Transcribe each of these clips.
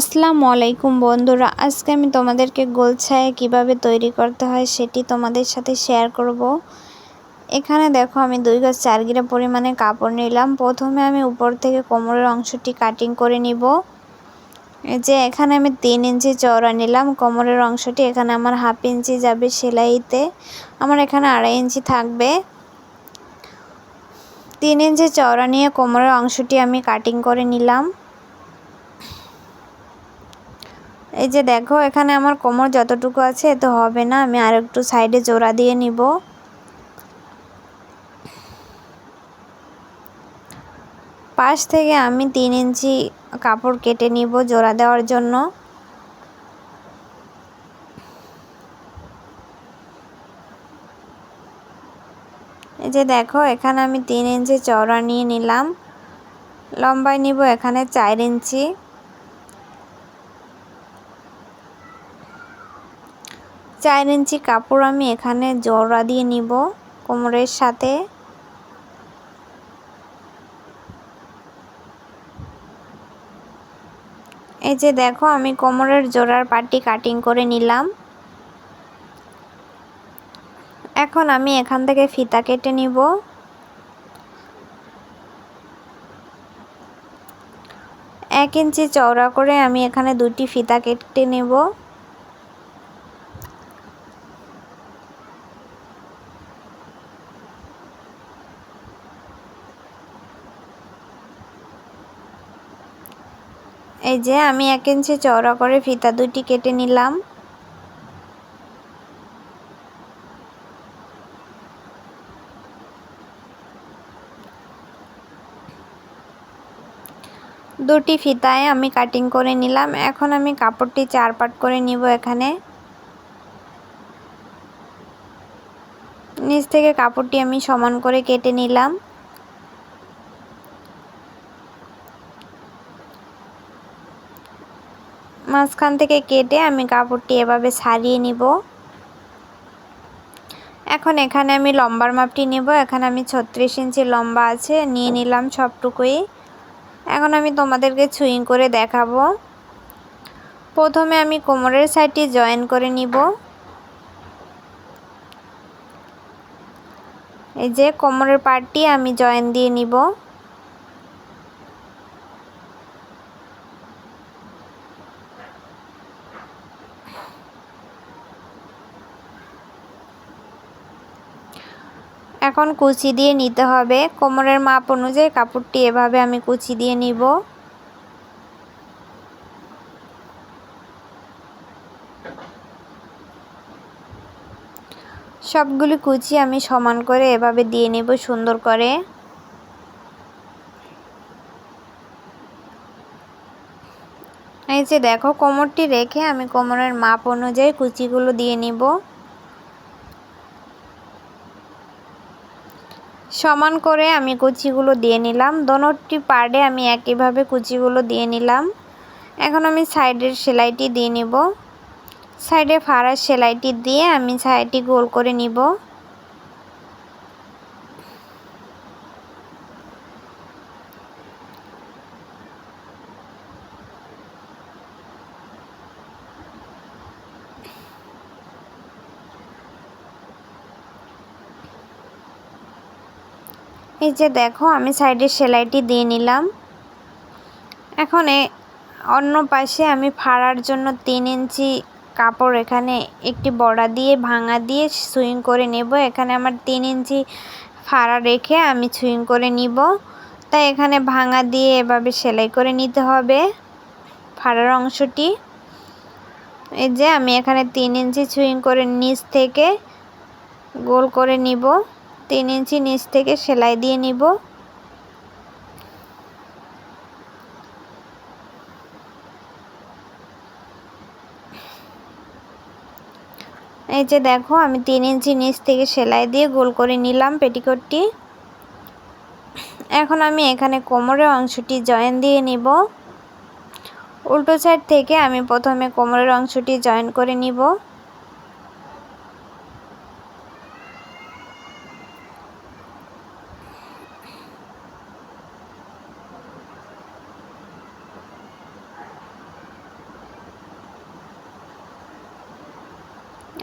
আসসালামু আলাইকুম বন্ধুরা, আজকে আমি তোমাদেরকে গোল ছায়া কীভাবে তৈরি করতে হয় সেটি তোমাদের সাথে শেয়ার করব। এখানে দেখো আমি দুই গাছ চার গিরা পরিমাণে কাপড় নিলাম। প্রথমে আমি উপর থেকে কোমরের অংশটি কাটিং করে নিব। যে এখানে আমি তিন ইঞ্চি চওড়া নিলাম। কোমরের অংশটি এখানে আমার হাফ ইঞ্চি যাবে সেলাইতে। আমার এখানে আড়াই ইঞ্চি থাকবে। তিন ইঞ্চি চওড়া নিয়ে কোমরের অংশটি আমি কাটিং করে নিলাম। এই যে দেখো, এখানে আমার কোমর যতটুকু আছে এত হবে না, আমি আর একটু সাইডে জোড়া দিয়ে নিব। পাশ থেকে আমি তিন ইঞ্চি কাপড় কেটে নিব জোড়া দেওয়ার জন্য। এই যে দেখো, এখানে আমি তিন ইঞ্চি চওড়া নিয়ে নিলাম। লম্বায় নিব এখানে চার ইঞ্চি। চার ইঞ্চি কাপড় আমি এখানে জোড়া দিয়ে নিব কোমরের সাথে। এই যে দেখো, আমি কোমরের জোড়ার পাটি কাটিং করে নিলাম। এখন আমি এখান থেকে ফিতা কেটে নিব। এক ইঞ্চি চওড়া করে আমি এখানে দুটি ফিতা কেটে নেব। এই যে আমি এক ইঞ্চি চওড়া করে ফিতা দুটি কেটে নিলাম। দুটি ফিতায় আমি কাটিং করে নিলাম। এখন আমি কাপড়টি চার পাট করে নিব এখানে। নিচ থেকে কাপড়টি আমি সমান করে কেটে নিলাম। মাঝখান থেকে কেটে আমি কাপড়টি এভাবে সারিয়ে নিব। এখন এখানে আমি লম্বার মাপটি নেব। এখানে আমি ছত্রিশ ইঞ্চি লম্বা আছে, নিয়ে নিলাম সবটুকুই। এখন আমি তোমাদেরকে ছুইং করে দেখাবো। প্রথমে আমি কোমরের সাইডটি জয়েন করে নিব। এই যে কোমরের পার্টটি আমি জয়েন দিয়ে নিব। এখন কুচি দিয়ে নিতে হবে। কোমরের মাপ অনুযায়ী কাপড়টি এভাবে আমি কুচি দিয়ে নিব। সবগুলি কুচি আমি সমান করে এভাবে দিয়ে নেব সুন্দর করে। এই যে দেখো, কোমরটি রেখে আমি কোমরের মাপ অনুযায়ী কুচিগুলো দিয়ে নিব। সমান করে আমি কুচিগুলো দিয়ে নিলাম। দোনোটি পার্টে আমি একইভাবে কুচিগুলো দিয়ে নিলাম। এখন আমি সাইডের সেলাইটি দিয়ে নিব। সাইডে ফাড়ার সেলাইটি দিয়ে আমি সাইডটি গোল করে নিব। এই যে দেখো, আমি সাইডের সেলাইটি দিয়ে নিলাম। এখন অন্য পাশে আমি ফাড়ার জন্য তিন ইঞ্চি কাপড় এখানে একটি বড়া দিয়ে, ভাঙা দিয়ে সুইং করে নেব। এখানে আমার তিন ইঞ্চি ফাড়া রেখে আমি সুইং করে নিব। তাই এখানে ভাঙা দিয়ে এভাবে সেলাই করে নিতে হবে ফাড়ার অংশটি। এই যে আমি এখানে তিন ইঞ্চি সুইং করে নিচ থেকে গোল করে নিব। তিন ইঞ্চি নিচ থেকে সেলাই দিয়ে নিব। এই যে দেখো, আমি তিন ইঞ্চি নিচ থেকে সেলাই দিয়ে গোল করে নিলাম পেটিকোটটি। এখন আমি এখানে কোমরের অংশটি জয়েন দিয়ে নিব। উল্টো সাইড থেকে আমি প্রথমে কোমরের অংশটি জয়েন করে নিব।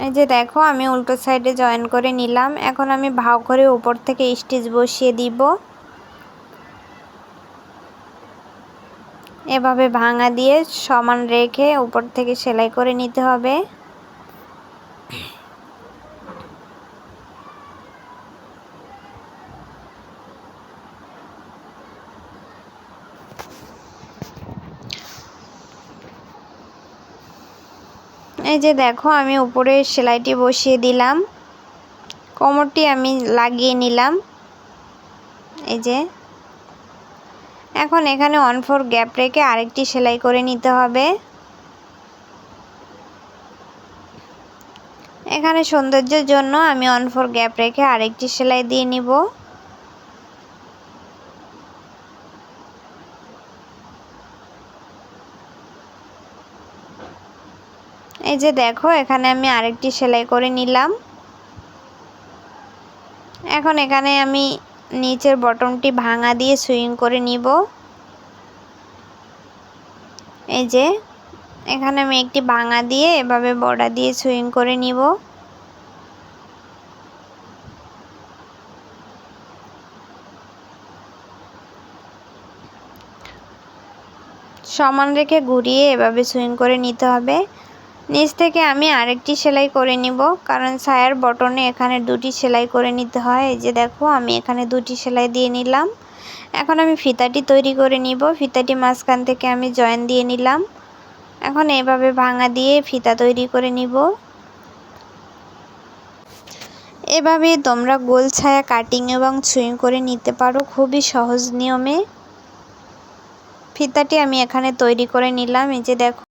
এই যে দেখো, আমি উল্টো সাইডে জয়েন করে নিলাম। এখন আমি ভাও করে উপর থেকে স্টিচ বসিয়ে দিব। এভাবে ভাঙা দিয়ে সমান রেখে উপর থেকে সেলাই করে নিতে হবে। এই যে দেখো, আমি উপরে সেলাইটি বসিয়ে দিলাম। কোমরটি আমি লাগিয়ে নিলাম। এই যে। এখন এখানে ওয়ান ফোর গ্যাপ রেখে আরেকটি সেলাই করে নিতে হবে। এখানে সৌন্দর্যের জন্য আমি ওয়ান ফোর গ্যাপ রেখে আরেকটি সেলাই দিয়ে নিব। এই যে দেখো, এখানে আমি আরেকটি সেলাই করে নিলাম। এখন এখানে আমি নিচের বটমটি ভাঙা দিয়ে সুইং করে নিব। এই যে, এখানে আমি একটি ভাঙা দিয়ে এভাবে বর্ডার দিয়ে সুইং করে নিব। সমান রেখে ঘুরিয়ে এভাবে সুইং করে নিতে হবে। নিচ থেকে আমি আরেকটি সেলাই করে নিব, কারণ সায়ার বটনে এখানে দুটি সেলাই করে নিতে হয়। এই যে দেখো, আমি এখানে দুটি সেলাই দিয়ে নিলাম। এখন আমি ফিতাটি তৈরি করে নিব। ফিতাটি মাঝখান থেকে আমি জয়েন দিয়ে নিলাম। এখন এভাবে ভাঙা দিয়ে ফিতা তৈরি করে নিব। এভাবে তোমরা গোল ছায়া কাটিং এবং ছুঁই করে নিতে পারো। খুবই সহজ নিয়মে। ফিতাটি আমি এখানে তৈরি করে নিলাম। এই যে দেখো